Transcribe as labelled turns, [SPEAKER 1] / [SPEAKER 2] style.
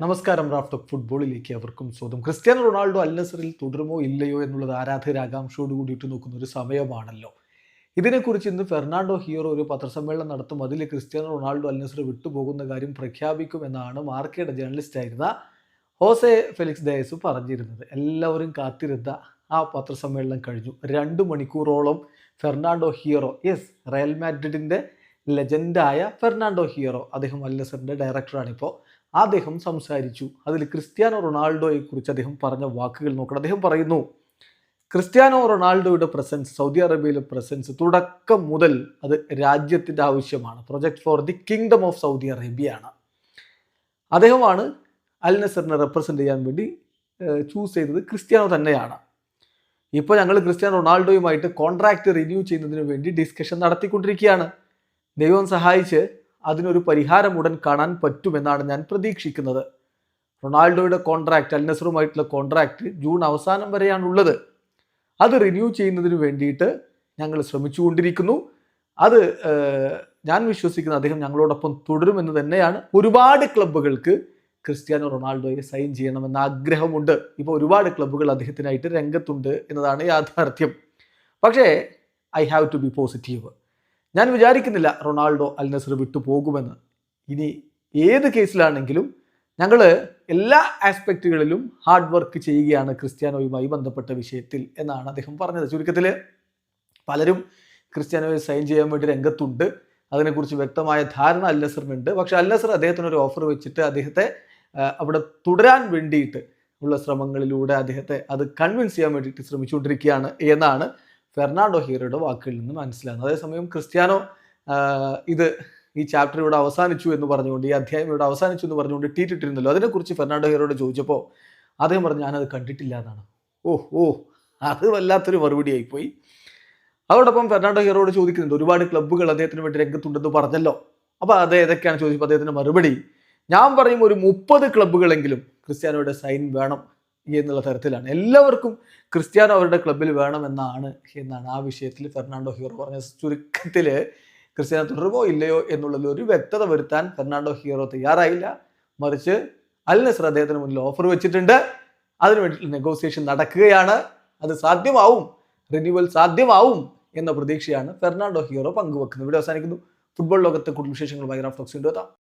[SPEAKER 1] നമസ്കാരം റാഫ്റ്റ് ഫുട്ബോളിലേക്ക് അവർക്കും സ്വാഗതം. ക്രിസ്ത്യാനോ റൊണാൾഡോ അൽ നസറിൽ തുടരുമോ ഇല്ലയോ എന്നുള്ളത് ആരാധകർ ആകാംക്ഷയോട് കൂടിയിട്ട് നോക്കുന്ന ഒരു സമയമാണല്ലോ. ഇതിനെക്കുറിച്ച് ഇന്ന് ഫെർണാണ്ടോ ഹിയറോ ഒരു പത്രസമ്മേളനം നടത്തും. അതിൽ ക്രിസ്ത്യാനോ റൊണാൾഡോ അൽ നസർ വിട്ടുപോകുന്ന കാര്യം പ്രഖ്യാപിക്കുമെന്നാണ് മാർക്കയുടെ ജേർണലിസ്റ്റ് ആയിരുന്ന ഹോസെ ഫെലിക്സ് ഡയസ് പറഞ്ഞിരുന്നത്. എല്ലാവരും കാത്തിരുന്ന ആ പത്രസമ്മേളനം കഴിഞ്ഞു. രണ്ട് മണിക്കൂറോളം ഫെർണാണ്ടോ ഹിയറോ യെസ് റയൽ മാഡ്രിഡിന്റെ ലെജൻഡായ ഫെർണാണ്ടോ ഹിയറോ അദ്ദേഹം അൽ നസറിന്റെ ഡയറക്ടറാണിപ്പോൾ അദ്ദേഹം സംസാരിച്ചു. അതിൽ ക്രിസ്ത്യാനോ റൊണാൾഡോയെക്കുറിച്ച് അദ്ദേഹം പറഞ്ഞ വാക്കുകൾ നോക്കണം. അദ്ദേഹം പറയുന്നു ക്രിസ്ത്യാനോ റൊണാൾഡോയുടെ പ്രസൻസ് സൗദി അറേബ്യയിലെ പ്രസൻസ് തുടക്കം മുതൽ അത് രാജ്യത്തിന്റെ ആവശ്യമാണ്. Project for the kingdom of Saudi അറേബ്യയാണ്. അദ്ദേഹമാണ് അൽ നസറിനെ റെപ്രസെന്റ് ചെയ്യാൻ വേണ്ടി ചൂസ് ചെയ്തത് ക്രിസ്ത്യാനോ തന്നെയാണ്. ഇപ്പോൾ ഞങ്ങൾ ക്രിസ്ത്യാനോ റൊണാൾഡോയുമായിട്ട് കോൺട്രാക്റ്റ് റിന്യൂ ചെയ്യുന്നതിന് വേണ്ടി ഡിസ്കഷൻ നടത്തിക്കൊണ്ടിരിക്കുകയാണ്. ദൈവം സഹായിച്ച് അതിനൊരു പരിഹാരം ഉടൻ കാണാൻ പറ്റുമെന്നാണ് ഞാൻ പ്രതീക്ഷിക്കുന്നത്. റൊണാൾഡോയുടെ കോൺട്രാക്റ്റ് അൽ നസറുമായിട്ടുള്ള കോൺട്രാക്റ്റ് ജൂൺ അവസാനം വരെയാണുള്ളത് അത് റിന്യൂ ചെയ്യുന്നതിന് വേണ്ടിയിട്ട് ഞങ്ങൾ ശ്രമിച്ചുകൊണ്ടിരിക്കുന്നു. അത് ഞാൻ വിശ്വസിക്കുന്ന അദ്ദേഹം ഞങ്ങളോടൊപ്പം തുടരുമെന്ന് തന്നെയാണ് ഒരുപാട് ക്ലബ്ബുകൾക്ക് ക്രിസ്ത്യാനോ റൊണാൾഡോയെ സൈൻ ചെയ്യണമെന്ന ആഗ്രഹമുണ്ട്. ഇപ്പോൾ ഒരുപാട് ക്ലബ്ബുകൾ അദ്ദേഹത്തിനായിട്ട് രംഗത്തുണ്ട് എന്നതാണ് യാഥാർത്ഥ്യം. പക്ഷേ I have to be positive ഞാൻ വിചാരിക്കുന്നില്ല റൊണാൾഡോ അൽ നസർ വിട്ടു പോകുമെന്ന്. ഇനി ഏത് കേസിലാണെങ്കിലും ഞങ്ങൾ എല്ലാ ആസ്പെക്റ്റുകളിലും ഹാർഡ് വർക്ക് ചെയ്യുകയാണ് ക്രിസ്ത്യാനോയുമായി ബന്ധപ്പെട്ട വിഷയത്തിൽ എന്നാണ് അദ്ദേഹം പറഞ്ഞത്. ചുരുക്കത്തിൽ പലരും ക്രിസ്ത്യാനോയെ സൈൻ ചെയ്യാൻ വേണ്ടി രംഗത്തുണ്ട്. അതിനെക്കുറിച്ച് വ്യക്തമായ ധാരണ അൽ നസറിനുണ്ട്. പക്ഷേ അൽ നസർ അദ്ദേഹത്തിന് ഒരു ഓഫർ വെച്ചിട്ട് അദ്ദേഹത്തെ അവിടെ തുടരാൻ വേണ്ടിയിട്ട് ഉള്ള ശ്രമങ്ങളിലൂടെ അദ്ദേഹത്തെ അത് കൺവിൻസ് ചെയ്യാൻ വേണ്ടിയിട്ട് ശ്രമിച്ചുകൊണ്ടിരിക്കുകയാണ് എന്നാണ് ഫെർണാണ്ടോ ഹീറോയുടെ വാക്കുകളിൽ നിന്ന് മനസ്സിലാകുന്നത്. അതേസമയം ക്രിസ്ത്യാനോ ഇത് ഈ ചാപ്റ്റർ ഇവിടെ അവസാനിച്ചു എന്ന് പറഞ്ഞുകൊണ്ട് ഈ അധ്യായം ഇവിടെ അവസാനിച്ചു എന്ന് പറഞ്ഞുകൊണ്ട് ട്വീറ്റ് അതിനെക്കുറിച്ച് ഫെർണാണ്ടോ ഹീറോയോട് ചോദിച്ചപ്പോൾ അദ്ദേഹം പറഞ്ഞു ഞാനത് കണ്ടിട്ടില്ല എന്നാണ്. ഓ ഓ അത് വല്ലാത്തൊരു മറുപടി ആയിപ്പോയി. അതോടൊപ്പം ഫെർണാണ്ടോ ഹീറോയോട് ചോദിക്കുന്നുണ്ട് ഒരുപാട് ക്ലബ്ബുകൾ അദ്ദേഹത്തിന് വേണ്ടി രംഗത്തുണ്ടെന്ന് പറഞ്ഞല്ലോ. അപ്പോൾ അത് ഏതൊക്കെയാണ് ചോദിച്ചപ്പോൾ അദ്ദേഹത്തിന്റെ മറുപടി ഞാൻ പറയും ഒരു മുപ്പത് ക്ലബ്ബുകളെങ്കിലും ക്രിസ്ത്യാനോയുടെ സൈൻ വേണം. എന്നുള്ള തരത്തിലാണ്. എല്ലാവർക്കും ക്രിസ്ത്യാനോ അവരുടെ ക്ലബ്ബിൽ വേണമെന്നാണ് എന്നാണ് ആ വിഷയത്തിൽ ഫെർണാണ്ടോ ഹീറോ പറഞ്ഞ ചുരുക്കത്തിൽ ക്രിസ്ത്യാനോ തുടരുമോ ഇല്ലയോ എന്നുള്ളതിൽ ഒരു വ്യക്തത വരുത്താൻ ഫെർണാണ്ടോ ഹീറോ തയ്യാറായില്ല. മറിച്ച് അൽ നസർ അദ്ദേഹത്തിന് മുന്നിൽ ഓഫർ വെച്ചിട്ടുണ്ട്. അതിനു വേണ്ടിയിട്ടുള്ള നെഗോസിയേഷൻ നടക്കുകയാണ്. അത് സാധ്യമാവും. റിന്യൂവൽ സാധ്യമാവും എന്ന പ്രതീക്ഷയാണ് ഫെർണാണ്ടോ ഹീറോ പങ്കുവെക്കുന്നത്. ഇവിടെ അവസാനിക്കുന്നു. ഫുട്ബോൾ ലോകത്തെ കൂടുതൽ വിശേഷങ്ങളുമായി റാഫ്റ്റോക്സിന്റെ എത്താം.